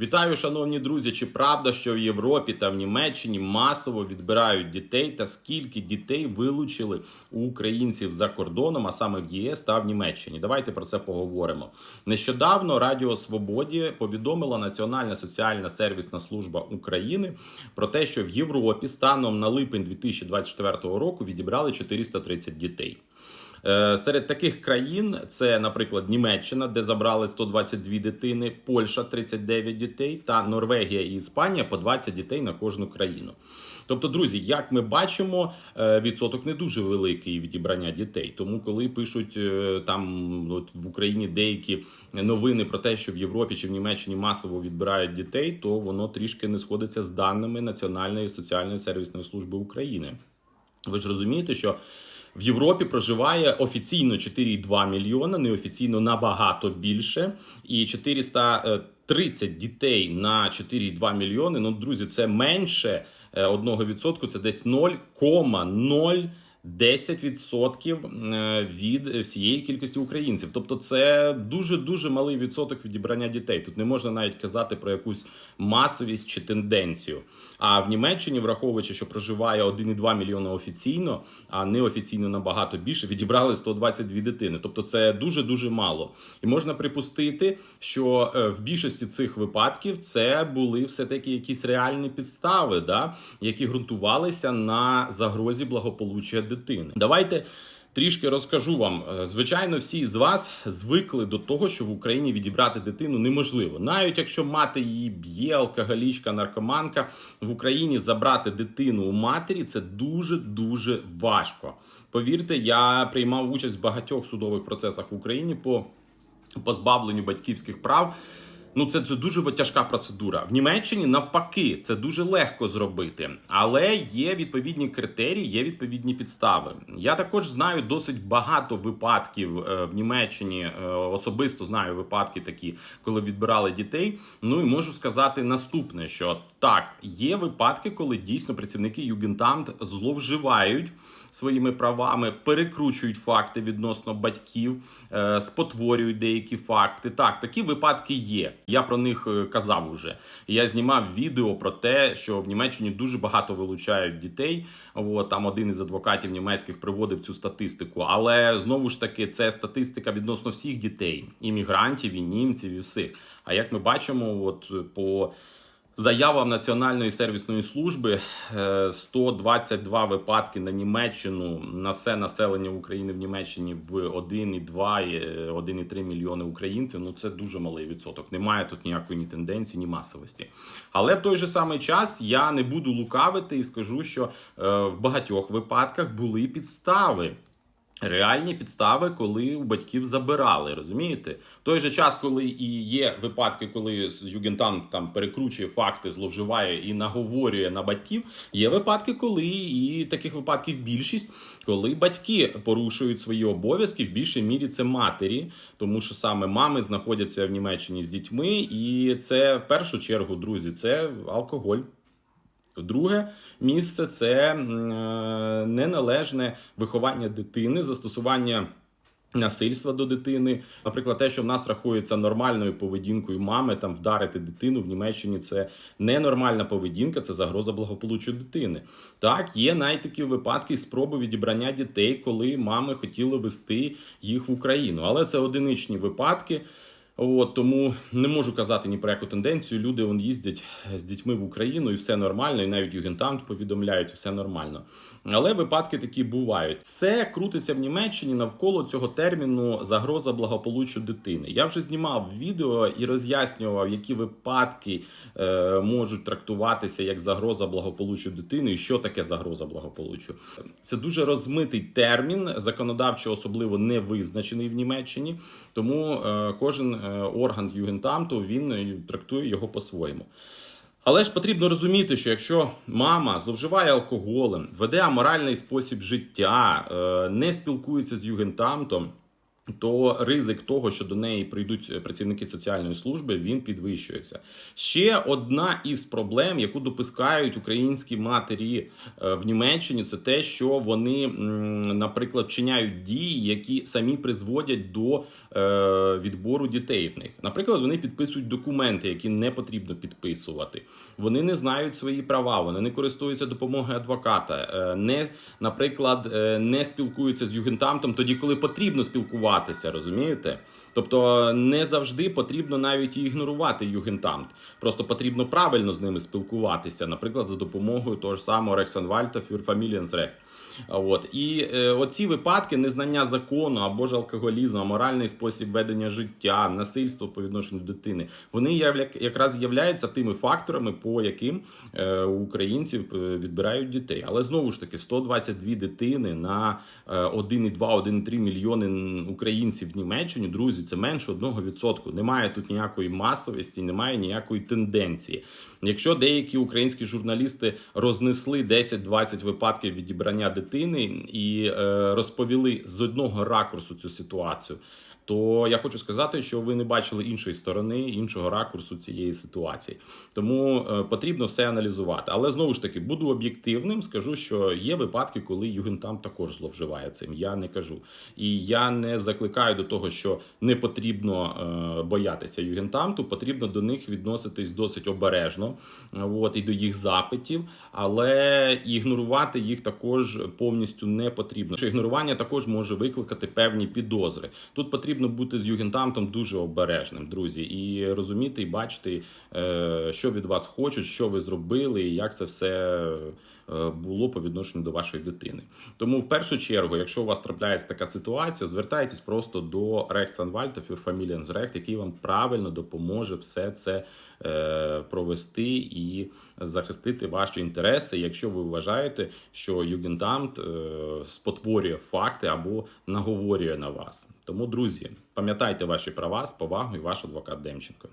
Вітаю, шановні друзі. Чи правда, що в Європі та в Німеччині масово відбирають дітей, та скільки дітей вилучили у українців за кордоном, а саме в ЄС та в Німеччині? Давайте про це поговоримо. Нещодавно Радіо Свободі повідомила Національна соціальна сервісна служба України про те, що в Європі станом на липень 2024 року відібрали 430 дітей. Е, Серед таких країн це, наприклад, Німеччина, де забрали 122 дитини, Польща 39 дітей, та Норвегія і Іспанія по 20 дітей на кожну країну. Тобто, друзі, як ми бачимо, е, відсоток не дуже великий відібрання дітей. Тому, коли пишуть е, там от в Україні деякі новини про те, що в Європі чи в Німеччині масово відбирають дітей, то воно трішки не сходиться з даними Національної соціальної сервісної служби України. Ви ж розумієте, що в Європі проживає офіційно 4,2 мільйона, неофіційно набагато більше. І 430 дітей на 4,2 мільйони. Ну, друзі, це менше е, 1%, це десь 0,0. 10% е, від всієї кількості українців, тобто це дуже дуже малий відсоток відібрання дітей. Тут не можна навіть казати про якусь масовість чи тенденцію. А в Німеччині, враховуючи, що проживає 1,2 мільйона офіційно, а неофіційно набагато більше, відібрали 122 дитини. Тобто це дуже дуже мало. І можна припустити, що е, в більшості цих випадків це були все таки якісь реальні підстави, да, які ґрунтувалися на загрозі благополуччя дитини. Давайте. Трішки розкажу вам. Е, Звичайно, всі з вас звикли до того, що в Україні відібрати дитину неможливо. Навіть якщо мати її б'є, алкоголічка, наркоманка в Україні забрати дитину у матері це дуже дуже важко. Повірте, я приймав участь в багатьох судових процесах в Україні по позбавленню батьківських прав. Ну, це, це дуже тяжка процедура. В Німеччині навпаки, це дуже легко зробити, але є відповідні критерії, є відповідні підстави. Я також знаю досить багато випадків е, в Німеччині. е, Особисто знаю випадки такі, коли відбирали дітей. Ну і можу сказати наступне: що так, є випадки, коли дійсно працівники Югентамт зловживають своїми правами, перекручують факти відносно батьків, е, спотворюють деякі факти. Так, такі випадки є. Я про них е, казав уже. Я знімав відео про те, що в Німеччині дуже багато вилучають дітей. От, там один із адвокатів німецьких приводив цю статистику. Але знову ж таки, це статистика відносно всіх дітей, іммігрантів, і німців, і всіх. А як ми бачимо, от по Заявам Національної сервісної служби е, 122 випадки на Німеччину на все населення України в Німеччині в 1,2 і, е, 1,3 мільйони українців. Ну це дуже малий відсоток. Немає тут ніякої ні тенденції, ні масовості. Але в той же самий час я не буду лукавити і скажу, що е, в багатьох випадках були підстави. Реальні підстави, коли у батьків забирали, розумієте? В той же час, коли і є випадки, коли Югентам там перекручує факти, зловживає і наговорює на батьків. Є випадки, коли і таких випадків більшість, коли батьки порушують свої обов'язки, в більшій мірі це матері, тому що саме мами знаходяться в Німеччині з дітьми, і це в першу чергу, друзі, це алкоголь. Друге місце це е, неналежне виховання дитини, застосування. Насильства до дитини, наприклад, те, що в нас рахується нормальною поведінкою мами, там вдарити дитину в Німеччині це ненормальна поведінка, це загроза благополуччю дитини. Так, є навіть такі випадки спроби відібрання дітей, коли мами хотіли вести їх в Україну, але це одиничні випадки. От тому не можу казати ні про яку тенденцію. Люди вон їздять з дітьми в Україну, і все нормально, і навіть Югентамт повідомляють, все нормально. Але випадки такі бувають. Це крутиться в Німеччині навколо цього терміну загроза благополуччю дитини. Я вже знімав відео і роз'яснював, які випадки е, можуть трактуватися як загроза благополуччю дитини, і що таке загроза благополуччю. Це дуже розмитий термін, законодавчо особливо не визначений в Німеччині, тому е, кожен е, орган Югентамту він е, трактує його по-своєму. Але ж потрібно розуміти, що якщо мама зловживає алкоголем, веде аморальний спосіб життя, е, не спілкується з югентамтом, то ризик того, що до неї прийдуть працівники соціальної служби, він підвищується. Ще одна із проблем, яку допускають українські матері е, в Німеччині, це те, що вони, наприклад, вчиняють дії, які самі призводять до е, відбору дітей в них. Наприклад, вони підписують документи, які не потрібно підписувати. Вони не знають свої права, вони не користуються допомогою адвоката, е, не, наприклад, е, не спілкуються з югентамтом тоді, коли потрібно спілкуватися, розумієте? Тобто не завжди потрібно навіть і ігнорувати югентамт. Просто потрібно правильно з ними спілкуватися, наприклад, за допомогою того ж самого Рексанвальта Фюрфамілієнсрехт. От і е, оці випадки незнання закону або ж алкоголізм, аморальний спосіб ведення життя, насильство по відношенню до дитини, вони якраз являються тими факторами, по яким е, українців е, відбирають дітей. Але знову ж таки, 122 дитини на е, 1,2-1,3 мільйони українців в Німеччині, друзі, це менше 1%. Немає тут ніякої масовості, немає ніякої тенденції. Якщо деякі українські журналісти рознесли 10-20 випадків відібрання дитини і е, розповіли з одного ракурсу цю ситуацію, то я хочу сказати, що ви не бачили іншої сторони, іншого ракурсу цієї ситуації. Тому е, потрібно все аналізувати. Але знову ж таки буду об'єктивним. Скажу, що є випадки, коли Югентам також зловживає цим. Я не кажу. І я не закликаю до того, що не потрібно е, боятися Югентамту, потрібно до них відноситись досить обережно, от, і до їх запитів, але ігнорувати їх також повністю не потрібно. Що ігнорування також може викликати певні підозри. Тут потрібно бути з Югентамтом дуже обережним, друзі, і розуміти і бачити, е, що від вас хочуть, що ви зробили, і як це все е, було по відношенню до вашої дитини. Тому в першу чергу, якщо у вас трапляється така ситуація, звертайтесь просто до Рехтсанвальта Фюрфамілієнсрехт, який вам правильно допоможе все це провести і захистити ваші інтереси, якщо ви вважаєте, що Югентамт е, спотворює факти або наговорює на вас. Тому, друзі, пам'ятайте ваші права з повагою, ваш адвокат Демченко.